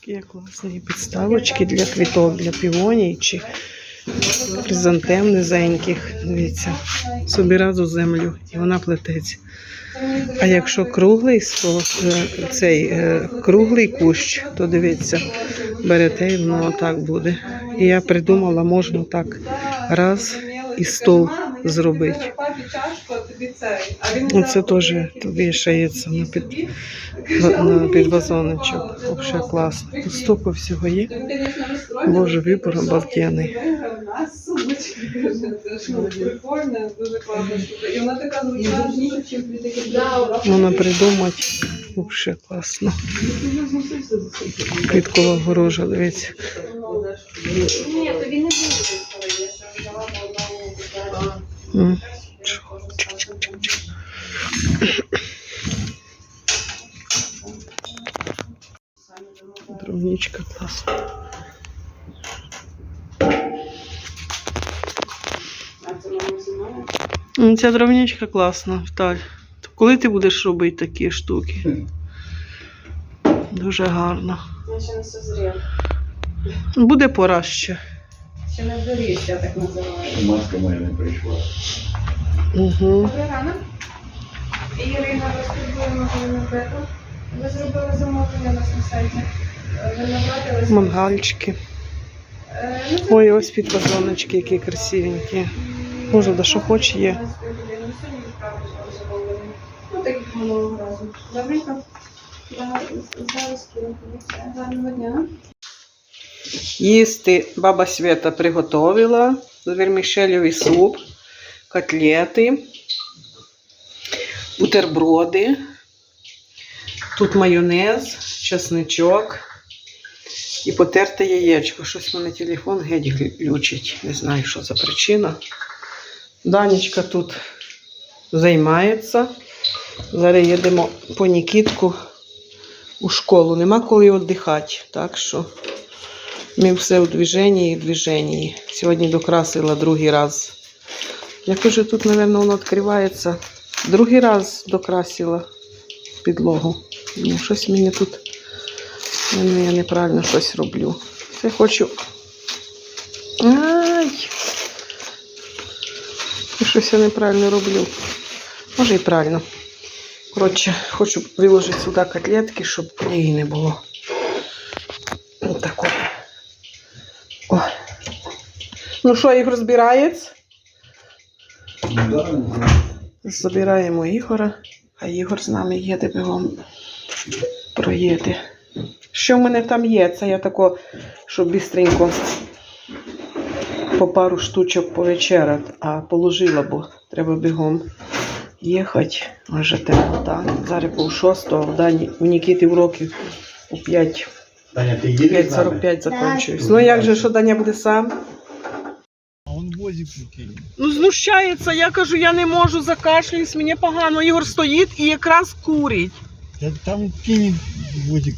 Такі класні підставочки для квіток, для півоній чи хризантем низеньких. Дивіться, собі разу землю і вона плететься. А якщо круглий е, цей е, круглий кущ, то дивіться, берете і воно отак буде. І я придумала, можна так раз і стол зробити. Оце теж вішається на під, на підвазоночок. Взагалі класно. Тут стільки всього є. Боже, вибор обалденний. І вона придумати. Взагалі класно. Квіткова огорожа, дивіться. Ні, то він не буде. Дровничка знімає? М, Ця дровничка класна, Вталь. Коли ти будеш робити такі штуки? Дуже гарно. Буде пора ще. Ще не доріс, я так називаю. Маска моя не прийшла. Угу. Добрий ранок. Ірина, розподілимо винограду. Ви зробили замовлення у нас на сайті. Е, Виногради Мангальчики. Е, ну, це Ой, ось підвазоночки, які красивенькі. Може, да що хоч є. Ну, так як минулого разу. Добренько. Я зараз кину. Гарного дня. Їсти баба Свята приготовила вермішельовий суп, котлети, бутерброди. Тут майонез, чесничок і потерте яєчко. Щось в мене телефон геть глючить. Не знаю, що за причина. Данечка тут займається. Зараз їдемо по Нікітку у школу. Нема коли віддихати. Так що. Ми все у движенні і движенні. Сьогодні докрасила другий раз. Як уже тут, мабуть, воно відкривається. Другий раз докрасила підлогу. Ну, щось мені тут. мабуть, Я неправильно щось роблю. Це хочу. Ай! Щось я неправильно роблю. Може і правильно. Коротше, хочу приложити сюди котлетки, щоб її не було. Отако. Ну що, Ігор збирається? Забираємо Ігора, а Ігор з нами їде бігом проїде. Що в мене там є? Це я тако, щоб бістренько по пару штучок повечеряти, а положила, бо треба бігом їхати. Вже темнота. Зараз пол шостого, в Дані у Нікіти уроки у 5. Таня, ти їдеш 5.45 закінчуюсь. Ну як же, що Даня буде сам? А он. Ну, знущається, я кажу, я не можу, закашлююсь, мені погано. Ігор стоїть і якраз курить. Та там кинь возик.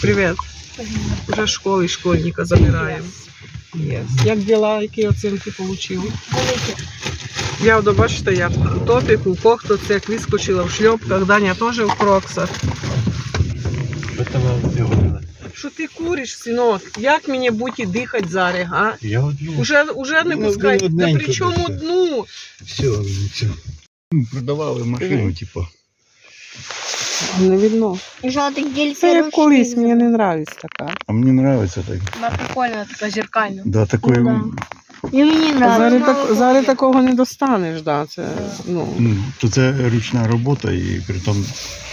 Привіт. Вже школи школьника забираємо. Yes. Як діла, які оцінки отримали? Я бачите, я в топіку, кохто це як вискочила в шльопках, Даня теж в кроксах. Що ти куриш, синок? Як мені бути дихати зараз, а? Я одну. Уже, уже не Ну, пускай. ну, Та одненько при чому дну? Все, все. Продавали машину, типу. Не видно. Жовтих дільця. Це як колись, мені не нравиться така. А мені нравится так. Вона прикольна, така зеркальна. Да, такой. Ну, І мені Зараз, так, зараз такого не достанеш, да. Це, ну. Ну, то це ручна робота і при тому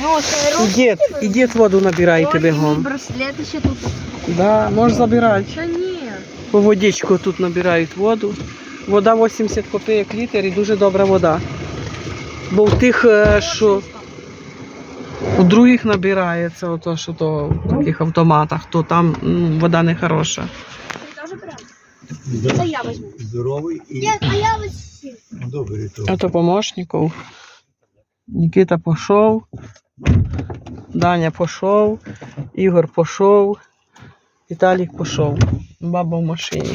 Ну, це руки. Ідіть, ідіть воду набирайте бігом. Браслети ще тут. Да, можеш забирати. Та ні. По водичку тут набирають воду. Вода 80 копійок літр і дуже добра вода. Бо в тих, е, що у других набирається, ото, що то в таких автоматах, то там м, вода не хороша. Це я візьму. здоровий і Я, а я ось. добрий. То. Это помощников. Никита пошел, Даня пошел, Ігор пошел, Віталік пошел. Баба в машині.